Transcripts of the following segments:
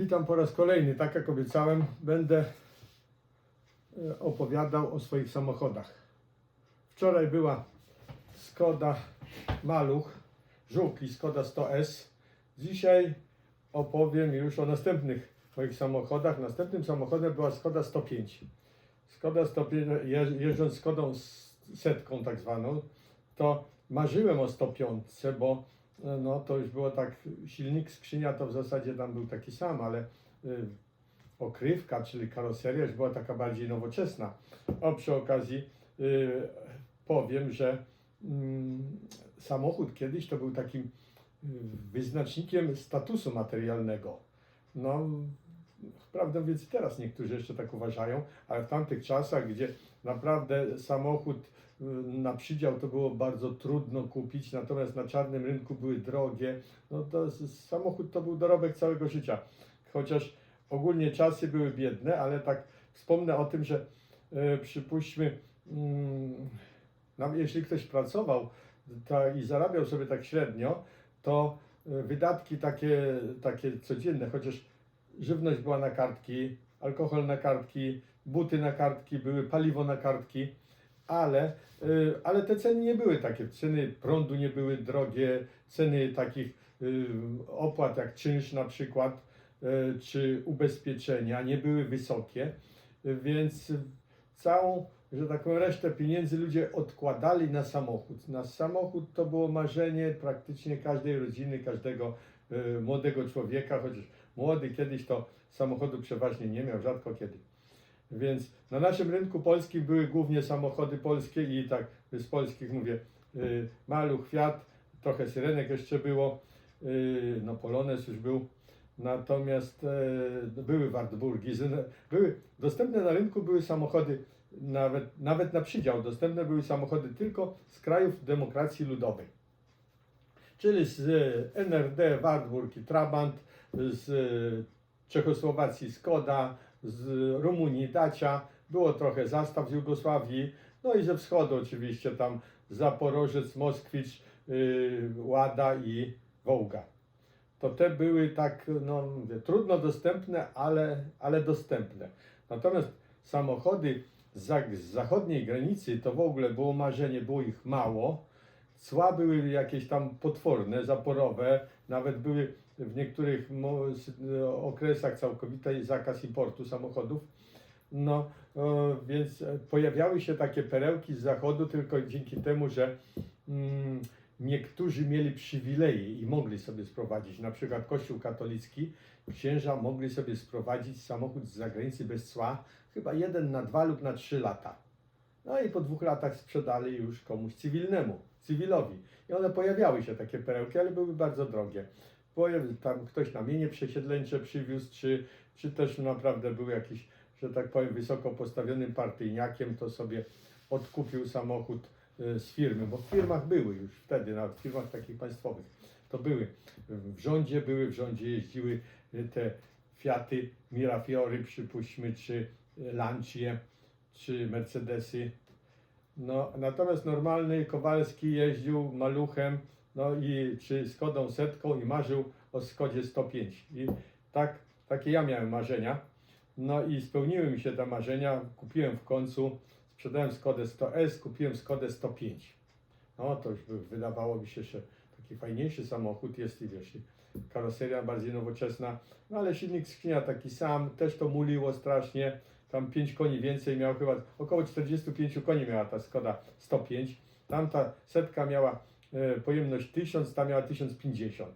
Witam po raz kolejny. Tak jak obiecałem, będę e, opowiadał o swoich samochodach. Wczoraj była Skoda Maluch, Żółki Skoda 100S. Dzisiaj opowiem już o następnych moich samochodach. Następnym samochodem była Skoda 105. Skoda 105, je- jeżdżąc Skodą setką tak zwaną, to marzyłem o 105, bo no to już było tak, silnik, skrzynia to w zasadzie tam był taki sam, ale y, okrywka, czyli karoseria już była taka bardziej nowoczesna. A przy okazji y, powiem, że mm, samochód kiedyś to był takim y, wyznacznikiem statusu materialnego. No, prawdę więc teraz niektórzy jeszcze tak uważają, ale w tamtych czasach, gdzie naprawdę samochód na przydział to było bardzo trudno kupić, natomiast na czarnym rynku były drogie, no to samochód to był dorobek całego życia. Chociaż ogólnie czasy były biedne, ale tak wspomnę o tym, że e, przypuśćmy, no, jeśli ktoś pracował ta, i zarabiał sobie tak średnio, to e, wydatki takie, takie codzienne, chociaż żywność była na kartki, alkohol na kartki, buty na kartki, były paliwo na kartki, ale, y, ale te ceny nie były takie. Ceny prądu nie były drogie, ceny takich y, opłat jak czynsz na przykład, y, czy ubezpieczenia nie były wysokie, więc całą, że tak powiem, resztę pieniędzy ludzie odkładali na samochód. Na samochód to było marzenie praktycznie każdej rodziny, każdego młodego człowieka, chociaż młody kiedyś to samochodu przeważnie nie miał, rzadko kiedy. Więc na naszym rynku polskim były głównie samochody polskie i tak z polskich mówię, y, Maluch, Fiat, trochę Syrenek jeszcze było, y, no Polones już był, natomiast e, były Wartburgi, były dostępne na rynku były samochody nawet, nawet na przydział, dostępne były samochody tylko z krajów demokracji ludowej. Czyli z e, NRD, Wartburg i Trabant, z e, Czechosłowacji Skoda, z Rumunii Dacia, było trochę zastaw z Jugosławii, no i ze wschodu oczywiście tam Zaporożec, Moskwicz, yy, Łada i Wołga. To te były tak, no mówię, trudno dostępne, ale, ale dostępne. Natomiast samochody z zachodniej granicy to w ogóle było marzenie, było ich mało. Cła były jakieś tam potworne, zaporowe, nawet były w niektórych s- okresach całkowity zakaz importu samochodów. No, e, więc e, pojawiały się takie perełki z zachodu tylko dzięki temu, że mm, niektórzy mieli przywileje i mogli sobie sprowadzić. Na przykład Kościół katolicki, księża mogli sobie sprowadzić samochód z zagranicy bez cła, chyba jeden na dwa lub na trzy lata. No i po dwóch latach sprzedali już komuś cywilnemu, cywilowi. I one pojawiały się takie perełki, ale były bardzo drogie. Pojawił tam ktoś na mienie przesiedleńcze przywiózł, czy, czy też naprawdę był jakiś, że tak powiem, wysoko postawionym partyjniakiem, to sobie odkupił samochód e, z firmy, bo w firmach były już wtedy, nawet w firmach takich państwowych, to były. W rządzie były, w rządzie jeździły e, te Fiaty, Mirafiory, przypuśćmy, czy Lancie, czy Mercedesy. No, natomiast normalny Kowalski jeździł maluchem, no i czy Skodą setką i marzył o Skodzie 105. I tak, takie ja miałem marzenia. No i spełniły mi się te marzenia. Kupiłem w końcu, sprzedałem Skodę 100S, kupiłem Skodę 105. No to już wydawało mi się, że taki fajniejszy samochód jest i wiesz, karoseria bardziej nowoczesna, no ale silnik skrzynia taki sam, też to muliło strasznie. Tam 5 koni więcej miał chyba, około 45 koni miała ta Skoda 105. Tamta setka miała e, pojemność 1000, ta miała 1050.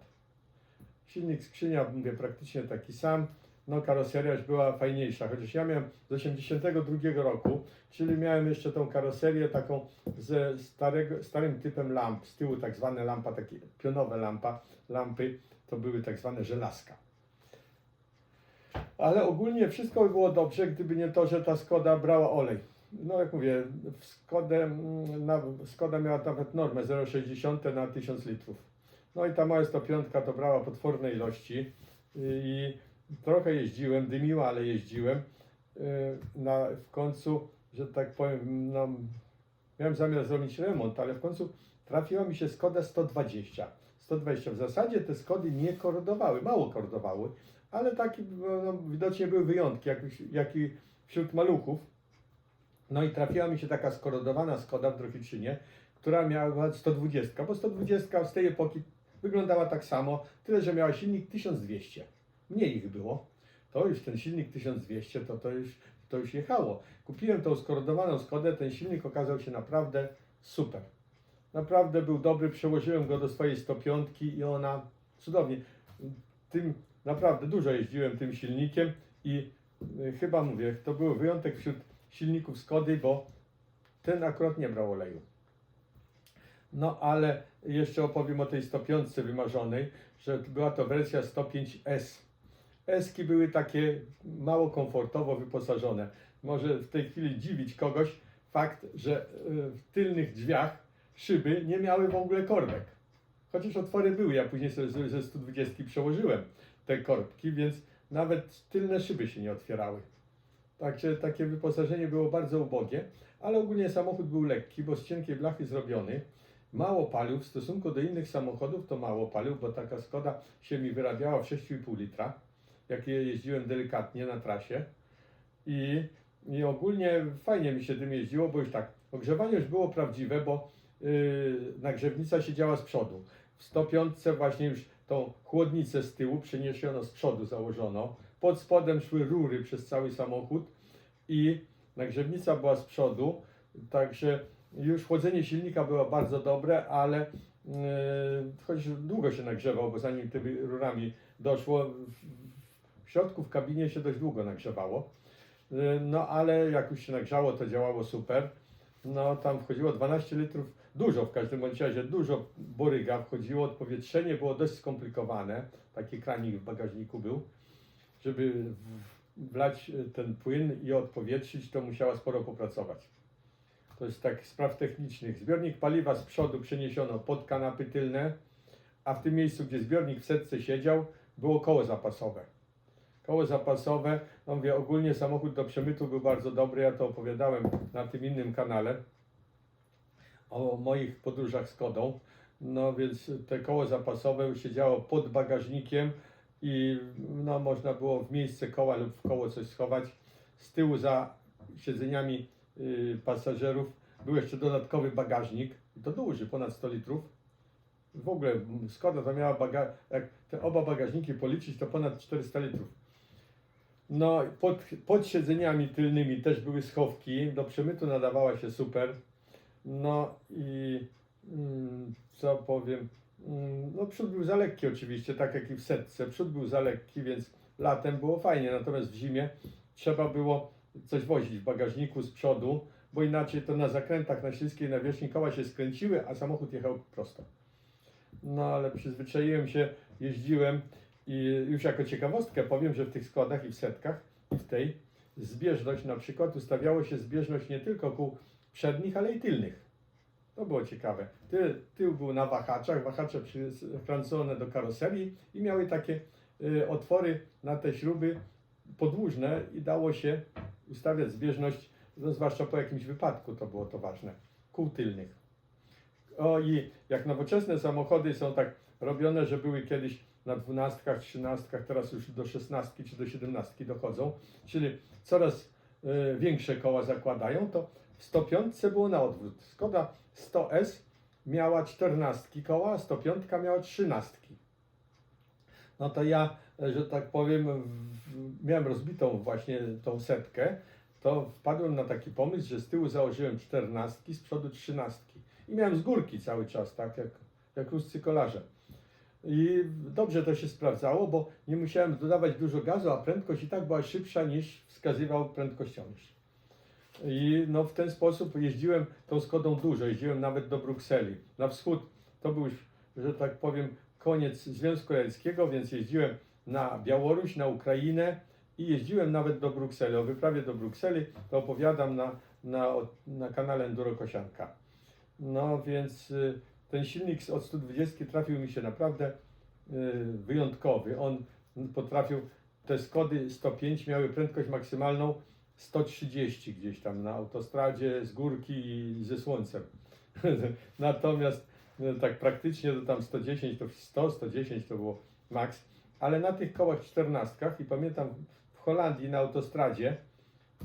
Silnik skrzynia, mówię, praktycznie taki sam. No karoseria już była fajniejsza, chociaż ja miałem z 82 roku, czyli miałem jeszcze tą karoserię taką ze starego, starym typem lamp, z tyłu tak zwane lampa, takie pionowe lampa, lampy, to były tak zwane żelazka. Ale ogólnie wszystko by było dobrze, gdyby nie to, że ta Skoda brała olej. No jak mówię, Skodę, mm, na, Skoda miała nawet normę 0,60 na 1000 litrów. No i ta mała 105 to brała potworne ilości i trochę jeździłem, dymiła, ale jeździłem. Yy, Na, w końcu, że tak powiem, no, miałem zamiar zrobić remont, ale w końcu trafiła mi się Skoda 120. 120. W zasadzie te Skody nie kordowały, mało kordowały, ale taki no, widocznie były wyjątki, jak, jak i wśród maluchów. No i trafiła mi się taka skorodowana Skoda w Drohiczynie, która miała 120, bo 120 z tej epoki wyglądała tak samo, tyle że miała silnik 1200. Mniej ich było. To już ten silnik 1200 to, to, już, to już jechało. Kupiłem tą skorodowaną Skodę, ten silnik okazał się naprawdę super. Naprawdę był dobry, przełożyłem go do swojej 105 i ona cudownie. Tym naprawdę dużo jeździłem tym silnikiem i y, chyba mówię, to był wyjątek wśród silników Skody, bo ten akurat nie brał oleju. No ale jeszcze opowiem o tej 105 wymarzonej, że była to wersja 105S. Eski były takie mało komfortowo wyposażone. Może w tej chwili dziwić kogoś fakt, że y, w tylnych drzwiach szyby nie miały w ogóle korbek. Chociaż otwory były, ja później sobie ze- ze 120 przełożyłem te korbki, więc nawet tylne szyby się nie otwierały. Także takie wyposażenie było bardzo ubogie, ale ogólnie samochód był lekki, bo z cienkiej blachy zrobiony. Mało palił, w stosunku do innych samochodów to mało palił, bo taka Skoda się mi wyrabiała w 6,5 litra, jak je jeździłem delikatnie na trasie. I, I ogólnie fajnie mi się tym jeździło, bo już tak, ogrzewanie już było prawdziwe, bo yy, nagrzewnica siedziała z przodu. W 105 właśnie już tą chłodnicę z tyłu przeniesiono z przodu, założono. Pod spodem szły rury przez cały samochód i nagrzewnica była z przodu, także już chłodzenie silnika było bardzo dobre, ale yy, choć długo się nagrzewał, bo zanim tymi rurami doszło, w, środku w kabinie się dość długo nagrzewało. Yy, No ale jak już się nagrzało, to działało super. No tam wchodziło 12 litrów, dużo w każdym bądź razie, dużo boryga wchodziło, odpowietrzenie było dość skomplikowane, taki kranik w bagażniku był, żeby wlać e, ten płyn i odpowietrzyć, to musiała sporo popracować. To jest tak spraw technicznych. Zbiornik paliwa z przodu przeniesiono pod kanapy tylne, a w tym miejscu, gdzie zbiornik w setce siedział, było koło zapasowe. Koło zapasowe, no mówię, ogólnie samochód do przemytu był bardzo dobry, ja to opowiadałem na tym innym kanale o moich podróżach z Kodą. No więc te koło zapasowe siedziało pod bagażnikiem i no, można było w miejsce koła lub w koło coś schować. Z tyłu za siedzeniami y, pasażerów był jeszcze dodatkowy bagażnik, to duży, ponad 100 litrów. W ogóle Skoda to miała baga- jak te oba bagażniki policzyć, to ponad 400 litrów. No, pod, pod siedzeniami tylnymi też były schowki, do przemytu nadawała się super. No i mm, co powiem, mm, no przód był za lekki oczywiście, tak jak i w setce. Przód był za lekki, więc latem było fajnie, natomiast w zimie trzeba było coś wozić w bagażniku z przodu, bo inaczej to na zakrętach na śliskiej nawierzchni koła się skręciły, a samochód jechał prosto. No ale przyzwyczaiłem się, jeździłem i już jako ciekawostkę powiem, że w tych składach i w setkach, i w tej zbieżność na przykład ustawiało się zbieżność nie tylko kół przednich, ale i tylnych. To było ciekawe. Ty, tył był na wahaczach, wahacze przykręcone do karoserii i miały takie y, otwory na te śruby podłużne i dało się ustawiać zbieżność, no, zwłaszcza po jakimś wypadku to było to ważne, kół tylnych. O i jak nowoczesne samochody są tak robione, że były kiedyś na dwunastkach, trzynastkach, teraz już do szesnastki czy do siedemnastki dochodzą, czyli coraz y, większe koła zakładają, to w 105 było na odwrót. Skoda 100S miała 14 koła, a 105 miała 13. No to ja, że tak powiem, miałem rozbitą właśnie tą setkę, to wpadłem na taki pomysł, że z tyłu założyłem 14, z przodu 13. I miałem z górki cały czas, tak jak, jak ruscy kolarze. I dobrze to się sprawdzało, bo nie musiałem dodawać dużo gazu, a prędkość i tak była szybsza niż wskazywał prędkościomierz. I no w ten sposób jeździłem tą Skodą dużo, jeździłem nawet do Brukseli. Na wschód to był że tak powiem, koniec Związku Radzieckiego, więc jeździłem na Białoruś, na Ukrainę i jeździłem nawet do Brukseli. O wyprawie do Brukseli to opowiadam na, na, na kanale Enduro Kosianka. No więc y, ten silnik od 120 trafił mi się naprawdę y, wyjątkowy. On potrafił, te Skody 105 miały prędkość maksymalną 130 gdzieś tam na autostradzie, z górki i ze słońcem. Natomiast no, tak praktycznie to tam 110, to 100, 110 to było maks. ale na tych kołach czternastkach i pamiętam w Holandii na autostradzie,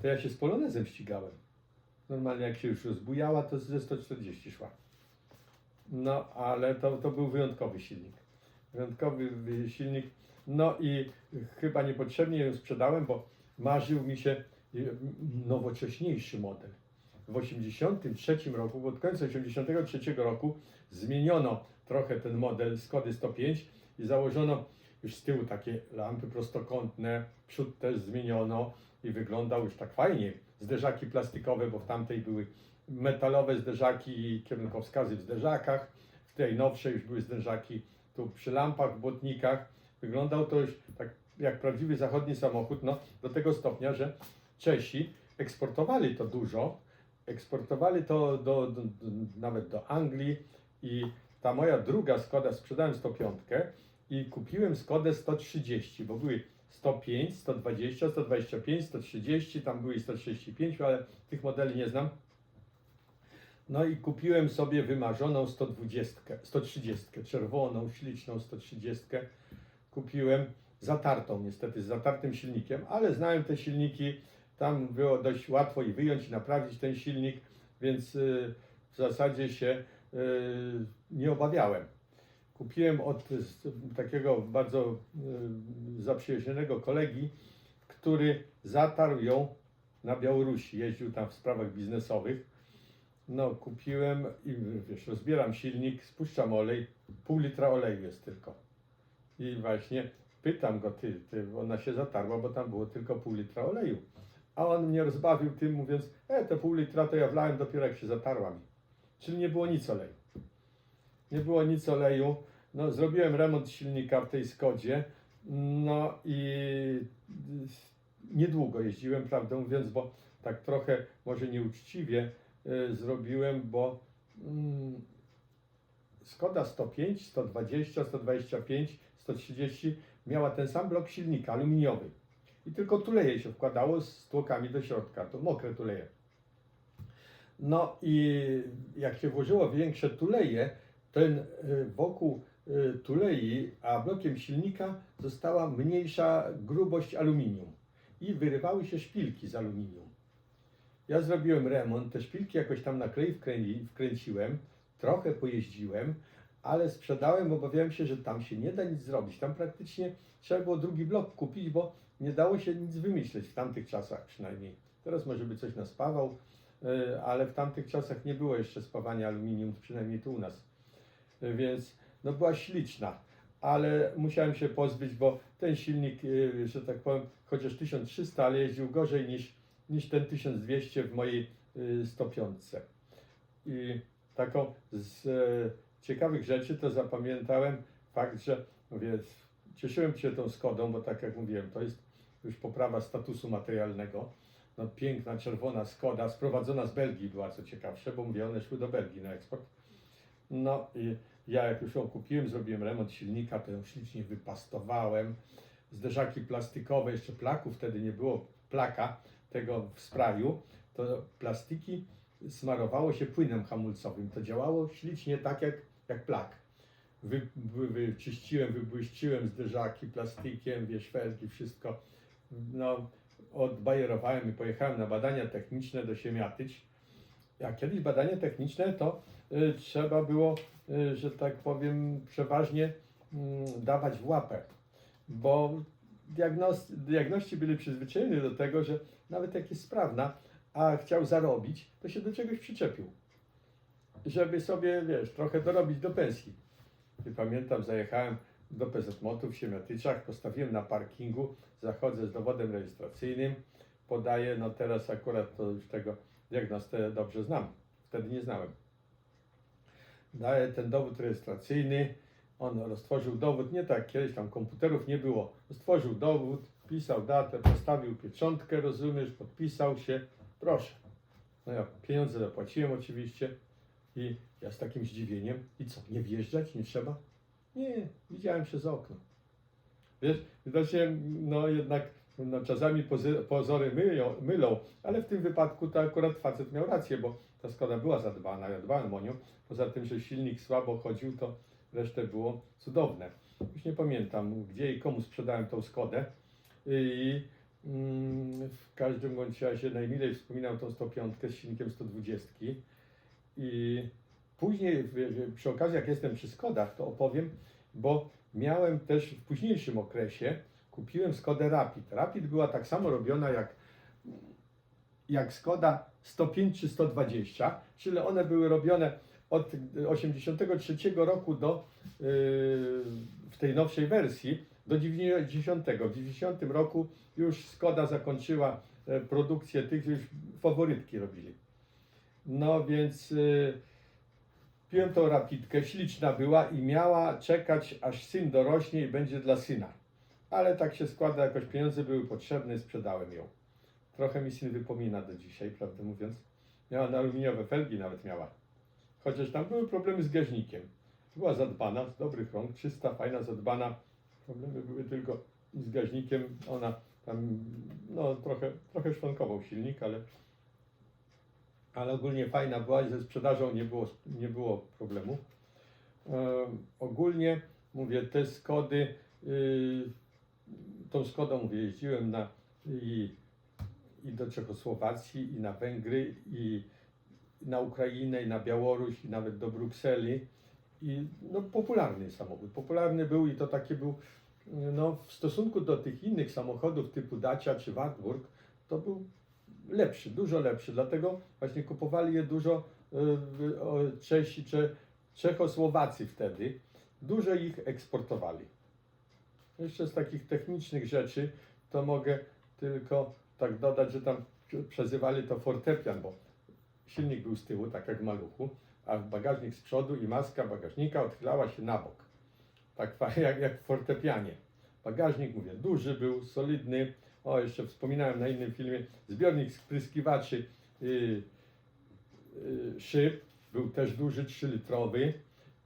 to ja się z polonezem ścigałem. Normalnie jak się już rozbujała, to ze 140 szła. No, ale to, to był wyjątkowy silnik. Wyjątkowy wy- silnik. No i chyba niepotrzebnie ją sprzedałem, bo marzył mi się nowocześniejszy model. W 1983 roku, pod koniec 1983 roku zmieniono trochę ten model Skody 105 i założono już z tyłu takie lampy prostokątne, przód też zmieniono i wyglądał już tak fajnie. Zderzaki plastikowe, bo w tamtej były metalowe zderzaki i kierunkowskazy w zderzakach. W tej nowszej już były zderzaki tu przy lampach, błotnikach. Wyglądał to już tak jak prawdziwy zachodni samochód, no do tego stopnia, że Czesi eksportowali to dużo, eksportowali to do, do, do, nawet do Anglii i ta moja druga Skoda, sprzedałem 105 i kupiłem Skodę 130, bo były 105, 120, 125, 130, tam były i 135, ale tych modeli nie znam. No i kupiłem sobie wymarzoną 120, 130, czerwoną, śliczną 130. Kupiłem zatartą niestety, z zatartym silnikiem, ale znałem te silniki, tam było dość łatwo i wyjąć i naprawić ten silnik, więc y, w zasadzie się y, nie obawiałem. Kupiłem od takiego bardzo y, zaprzyjaźnionego kolegi, który zatarł ją na Białorusi, jeździł tam w sprawach biznesowych. No, kupiłem i wiesz, rozbieram silnik, spuszczam olej, pół litra oleju jest tylko. I właśnie pytam go, ty, ty, ona się zatarła, bo tam było tylko pół litra oleju. A on mnie rozbawił tym, mówiąc, e, te pół litra to ja wlałem dopiero jak się zatarła mi. Czyli nie było nic oleju. Nie było nic oleju. No, zrobiłem remont silnika w tej Skodzie. No i niedługo jeździłem, prawdę mówiąc, bo tak trochę może nieuczciwie y, zrobiłem, bo mm, Skoda 105, 120, 125, 130 miała ten sam blok silnika aluminiowy. I tylko tuleje się wkładało z tłokami do środka, to mokre tuleje. No i jak się włożyło większe tuleje, ten y, wokół y, tulei, a blokiem silnika została mniejsza grubość aluminium i wyrywały się szpilki z aluminium. Ja zrobiłem remont, te szpilki jakoś tam na klej wkręci, wkręciłem, trochę pojeździłem, ale sprzedałem, obawiałem się, że tam się nie da nic zrobić. Tam praktycznie trzeba było drugi blok kupić, bo nie dało się nic wymyśleć w tamtych czasach przynajmniej. Teraz może by coś naspawał, y, ale w tamtych czasach nie było jeszcze spawania aluminium, przynajmniej tu u nas. Y, Więc no była śliczna, ale musiałem się pozbyć, bo ten silnik, y, że tak powiem, chociaż 1300, ale jeździł gorzej niż, niż ten 1200 w mojej y, 105. I taką z e, ciekawych rzeczy to zapamiętałem fakt, że mówię, cieszyłem się tą Skodą, bo tak jak mówiłem, to jest już poprawa statusu materialnego. No, piękna czerwona Skoda, sprowadzona z Belgii była co ciekawsze, bo mówię, one szły do Belgii na eksport. No i ja jak już ją kupiłem, zrobiłem remont silnika, to ją ślicznie wypastowałem. Zderzaki plastikowe, jeszcze plaków wtedy nie było, plaka tego w sprayu, to plastiki smarowało się płynem hamulcowym. To działało ślicznie tak jak, jak plak. Wy, wy, wyczyściłem, wybłyszczyłem zderzaki plastikiem, wiesz, felgi, wszystko. No, odbajerowałem i pojechałem na badania techniczne do Siemiatyć. A kiedyś badania techniczne to y, trzeba było, y, że tak powiem, przeważnie mm, dawać w łapę, bo diagnos, diagności byli przyzwyczajeni do tego, że nawet jak jest sprawna, a chciał zarobić, to się do czegoś przyczepił. Żeby sobie, wiesz, trochę dorobić do pensji. I pamiętam, zajechałem do PZMOT-u w Siemiatyczach, postawiłem na parkingu, zachodzę z dowodem rejestracyjnym, podaję, no teraz akurat to już tego diagnostę dobrze znam, wtedy nie znałem. Daję ten dowód rejestracyjny, on roztworzył dowód, nie tak kiedyś tam komputerów nie było, stworzył dowód, wpisał datę, postawił pieczątkę, rozumiesz, podpisał się, proszę. No ja pieniądze zapłaciłem oczywiście i ja z takim zdziwieniem, i co, nie wjeżdżać, nie trzeba? Nie, widziałem przez okno. Wiesz, widocznie, no jednak no, czasami pozory myją, mylą, ale w tym wypadku to akurat facet miał rację, bo ta Skoda była zadbana, ja dbałem o nią. Poza tym, że silnik słabo chodził, to resztę było cudowne. Już nie pamiętam gdzie i komu sprzedałem tą Skodę. I mm, w każdym bądź razie najmilej wspominam tą 105 z silnikiem 120. I później przy okazji jak jestem przy Skodach to opowiem, bo miałem też w późniejszym okresie kupiłem Skodę Rapid. Rapid była tak samo robiona jak, jak Skoda 105 czy 120, czyli one były robione od 83 roku do yy, w tej nowszej wersji do 90. W 90 roku już Skoda zakończyła e, produkcję tych, już faworytki robili. No więc yy, piłem tą rapidkę, śliczna była i miała czekać aż syn dorośnie i będzie dla syna. Ale tak się składa, jakoś pieniądze były potrzebne sprzedałem ją. Trochę mi syn wypomina do dzisiaj, prawdę mówiąc. Miała na aluminiowe felgi nawet miała. Chociaż tam były problemy z gaźnikiem. Była zadbana, z dobrych rąk, czysta, fajna, zadbana. Problemy były tylko z gaźnikiem. Ona tam, no trochę, trochę szwankował silnik, ale, ale ogólnie fajna była i ze sprzedażą nie było, nie było problemu. E, ogólnie, mówię, te Skody, yy, tą Skodą mówię, jeździłem na, i, i do Czechosłowacji, i na Węgry, i na Ukrainę, i na Białoruś, i nawet do Brukseli. I no, popularny samochód. Popularny był i to taki był, no, w stosunku do tych innych samochodów typu Dacia czy Wartburg, to był lepszy, dużo lepszy. Dlatego właśnie kupowali je dużo y, Czesi, Cze, Czechosłowacy wtedy. Dużo ich eksportowali. Jeszcze z takich technicznych rzeczy to mogę tylko tak dodać, że tam przezywali to fortepian, bo silnik był z tyłu, tak jak maluchu, a bagażnik z przodu i maska bagażnika odchylała się na bok. Tak jak, jak w fortepianie. Bagażnik, mówię, duży był, solidny. O, jeszcze wspominałem na innym filmie, zbiornik spryskiwaczy yy, yy, szyb był też duży, 3-litrowy.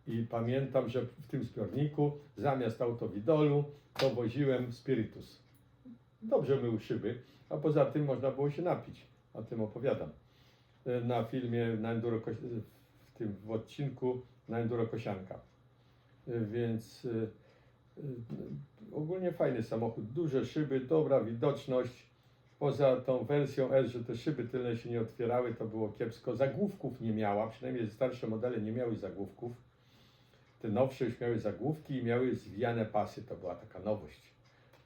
I pamiętam, że w tym zbiorniku zamiast autowidolu to woziłem spirytus. Dobrze mył szyby, a poza tym można było się napić. O tym opowiadam e, na filmie na Enduro, Koś- w tym w odcinku na Enduro Kosianka. E, Więc ogólnie fajny samochód, duże szyby, dobra widoczność. Poza tą wersją S, że te szyby tylne się nie otwierały, to było kiepsko. Zagłówków nie miała, przynajmniej starsze modele nie miały zagłówków. Te nowsze już miały zagłówki i miały zwijane pasy. To była taka nowość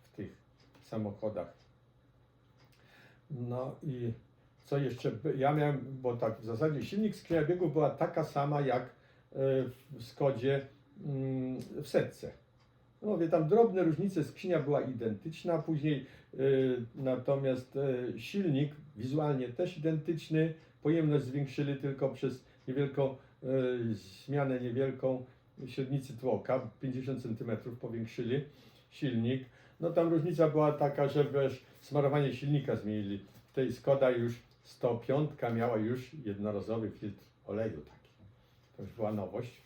w tych samochodach. No i co jeszcze? Ja miałem, bo tak w zasadzie silnik skrzynia biegów była taka sama jak e, w Skodzie mm, w setce. No mówię, tam drobne różnice, skrzynia była identyczna, później e, natomiast e, silnik wizualnie też identyczny, pojemność zwiększyli tylko przez niewielką e, zmianę niewielką średnicy tłoka, 50 cm powiększyli silnik. No tam różnica była taka, że wiesz, smarowanie silnika zmienili. W tej Skoda już 105 miała już jednorazowy filtr oleju taki. To już była nowość.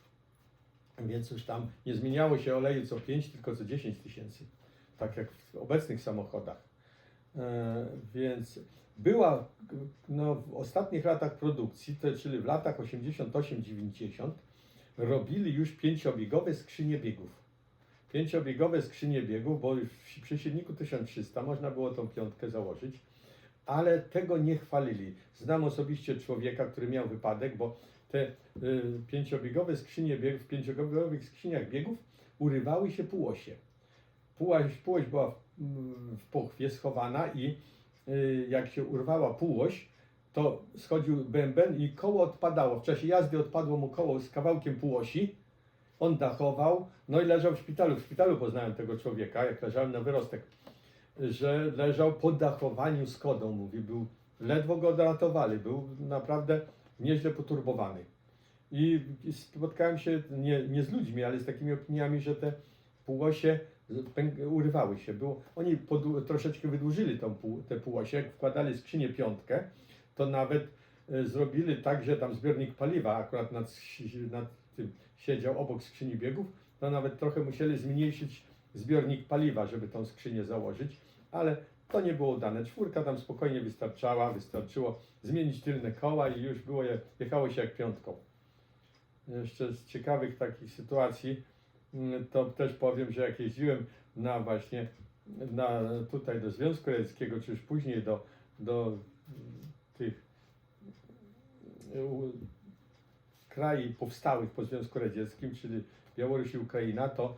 Więc już tam nie zmieniało się oleju co 5, tylko co 10 tysięcy. Tak jak w obecnych samochodach. E, więc była no, w ostatnich latach produkcji, to, czyli w latach 88-90, robili już pięciobiegowe skrzynie biegów. Pięciobiegowe skrzynie biegów, bo przy silniku 1300 można było tą piątkę założyć, ale tego nie chwalili. Znam osobiście człowieka, który miał wypadek, bo te y, pięciobiegowe skrzynie biegów, w pięciobiegowych skrzyniach biegów urywały się półosie. Półoś, półoś była w, mm, w pochwie schowana i y, jak się urwała półoś, to schodził bęben i koło odpadało. W czasie jazdy odpadło mu koło z kawałkiem półosi. On dachował, no i leżał w szpitalu. W szpitalu poznałem tego człowieka, jak leżałem na wyrostek, że leżał po dachowaniu Skodą, mówi, był, ledwo go odratowali, był naprawdę nieźle poturbowany. I spotkałem się nie, nie z ludźmi, ale z takimi opiniami, że te półosie urywały się. Było, oni podu- troszeczkę wydłużyli tą te półosie, jak wkładali skrzynię piątkę, to nawet e, zrobili tak, że tam zbiornik paliwa akurat nad, nad tym siedział obok skrzyni biegów, to nawet trochę musieli zmniejszyć zbiornik paliwa, żeby tą skrzynię założyć, ale to nie było dane. Czwórka tam spokojnie wystarczała, wystarczyło zmienić tylne koła i już było je, jechało się jak piątką. jeszcze z ciekawych takich sytuacji, mm, to też powiem, że jak jeździłem na właśnie na, tutaj do Związku Radzieckiego, czy już później do, do tych mm, krajów powstałych po Związku Radzieckim, czyli Białoruś i Ukraina, to,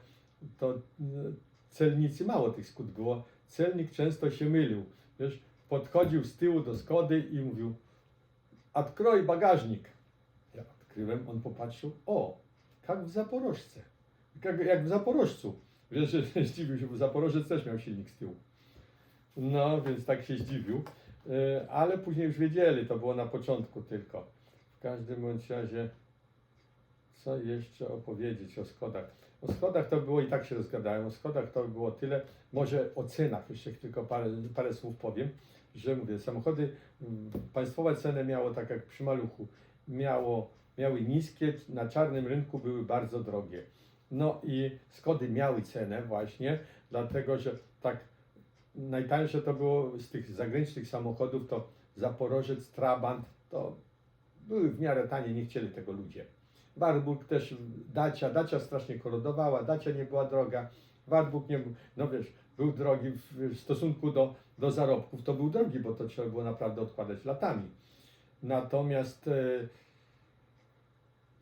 to mm, celnicy, mało tych skut było, celnik często się mylił. Wiesz, podchodził z tyłu do Skody i mówił, odkroj bagażnik. Ja odkryłem, on popatrzył, o, jak w Zaporożce, jak, jak w Zaporożcu. Wiesz, że zdziwił się, bo Zaporożec też miał silnik z tyłu. No, więc tak się zdziwił. E, Ale później już wiedzieli, to było na początku tylko. W każdym bądź razie, co jeszcze opowiedzieć o Skodach? O Skodach to było i tak się rozgadałem. O Skodach to było tyle. Może o cenach jeszcze tylko parę, parę słów powiem, że mówię, samochody, mm, państwowe ceny miało tak jak przy maluchu, miało, miały niskie, na czarnym rynku były bardzo drogie. No i Skody miały cenę właśnie, dlatego że tak najtańsze to było z tych zagranicznych samochodów, to Zaporożec, Trabant, to były w miarę tanie, nie chcieli tego ludzie. Warburg też, Dacia, Dacia strasznie korodowała, Dacia nie była droga, Warburg nie był, no wiesz, był drogi w, stosunku do, do zarobków, to był drogi, bo to trzeba było naprawdę odkładać latami. Natomiast e,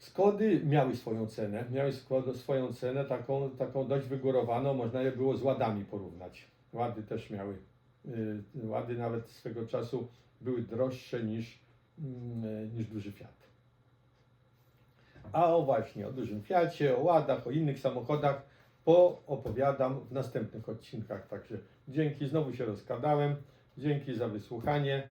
Skody miały swoją cenę, miały swoją cenę, taką, taką dość wygórowaną, można je było z Ładami porównać. Łady też miały, y, Łady nawet swego czasu były droższe niż, mm, niż duży Fiat. A o właśnie, o dużym Fiacie, o Ładach, o innych samochodach poopowiadam w następnych odcinkach. Także dzięki, znowu się rozkładałem. Dzięki za wysłuchanie.